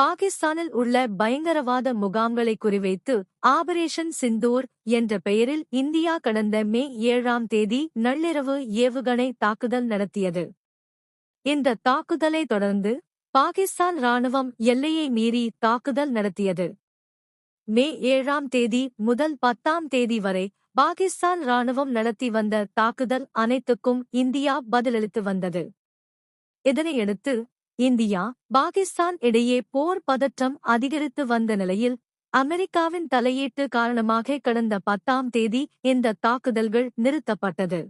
பாகிஸ்தானில் உள்ள பயங்கரவாத முகாம்களை குறிவைத்து ஆபரேஷன் சிந்தூர் என்ற பெயரில் இந்தியா கடந்த மே ஏழாம் தேதி நள்ளிரவு ஏவுகணை தாக்குதல் நடத்தியது. இந்த தாக்குதலை தொடர்ந்து பாகிஸ்தான் ராணுவம் எல்லையை மீறி தாக்குதல் நடத்தியது. மே ஏழாம் தேதி முதல் பத்தாம் தேதி வரை பாகிஸ்தான் ராணுவம் நடத்தி வந்த தாக்குதல் அனைத்துக்கும் இந்தியா பதிலளித்து வந்தது. இதனையடுத்து இந்தியா பாகிஸ்தான் இடையே போர் பதற்றம் அதிகரித்து வந்த நிலையில் அமெரிக்காவின் தலையீட்டு காரணமாக கடந்த பத்தாம் தேதி இந்த தாக்குதல்கள் நிறுத்தப்பட்டது.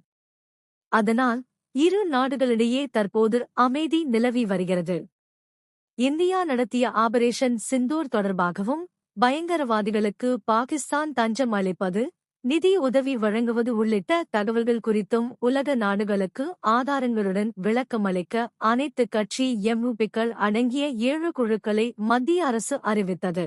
அதனால் இரு நாடுகளிடையே தற்போது அமைதி நிலவி வருகிறது. இந்தியா நடத்திய ஆபரேஷன் சிந்தூர் தொடர்பாகவும் பயங்கரவாதிகளுக்கு பாகிஸ்தான் தஞ்சம் அளிப்பது நிதி உதவி வழங்குவது உள்ளிட்ட தகவல்கள் குறித்தும் உலக நாடுகளுக்கு ஆதாரங்களுடன் விளக்கமளிக்க அனைத்து கட்சி எம்யூபிக்கள் அடங்கிய ஏழு குழுக்களை மத்திய அரசு அறிவித்தது.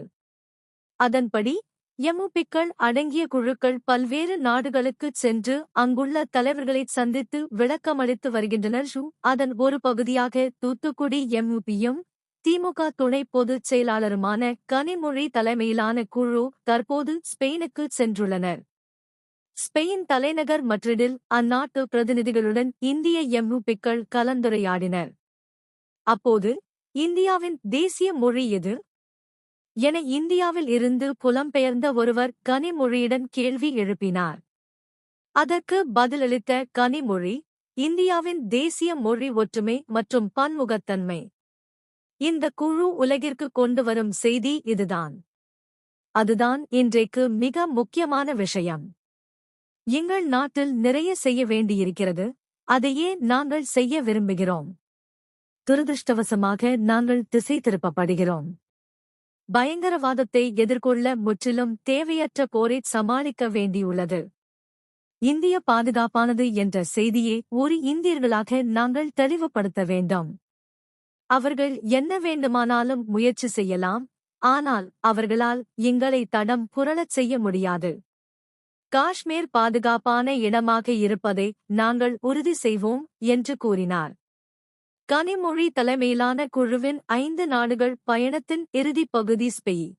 அதன்படி எம்யூபிக்கள் அடங்கிய குழுக்கள் பல்வேறு நாடுகளுக்கு சென்று அங்குள்ள தலைவர்களை சந்தித்து விளக்கமளித்து வருகின்றனர். அதன் ஒரு பகுதியாக தூத்துக்குடி எம்யூபியும் திமுக துணை பொதுச் செயலாளருமான கனிமொழி தலைமையிலான குழு தற்போது ஸ்பெயினுக்கு சென்றுள்ளனர். ஸ்பெயின் தலைநகர் மட்ரிடில் அந்நாட்டு பிரதிநிதிகளுடன் இந்திய எம்யூபிக்கள் கலந்துரையாடினர். அப்போது இந்தியாவின் தேசிய மொழி எது? என இந்தியாவில் இருந்து புலம்பெயர்ந்த ஒருவர் கனிமொழியிடம் கேள்வி எழுப்பினார். அதற்கு பதிலளித்த கனிமொழி இந்தியாவின் தேசிய மொழி ஒற்றுமை மற்றும் பன்முகத்தன்மை. இந்த குழு உலகிற்கு கொண்டு வரும் செய்தி இதுதான். அதுதான் இன்றைக்கு மிக முக்கியமான விஷயம். எங்கள் நாட்டில் நிறைய செய்ய வேண்டியிருக்கிறது. அதையே நாங்கள் செய்ய விரும்புகிறோம். துரதிருஷ்டவசமாக நாங்கள் திசை திருப்பப்படுகிறோம். பயங்கரவாதத்தை எதிர்கொள்ள முற்றிலும் தேவையற்ற போரை சமாளிக்க வேண்டியுள்ளது. இந்திய பாதுகாப்பானது என்ற செய்தியை ஒரு இந்தியர்களாக நாங்கள் தெளிவுபடுத்த வேண்டும். அவர்கள் என்ன வேண்டுமானாலும் முயற்சி செய்யலாம். ஆனால் அவர்களால் எங்களை தடம் புரளச் செய்ய முடியாது. காஷ்மீர் பாதுகாப்பான இடமாக இருப்பதை நாங்கள் உறுதி செய்வோம் என்று கூறினார். கனிமொழி தலைமையிலான குழுவின் ஐந்து நாடுகள் பயணத்தின் இறுதிப் பகுதி ஸ்பெயி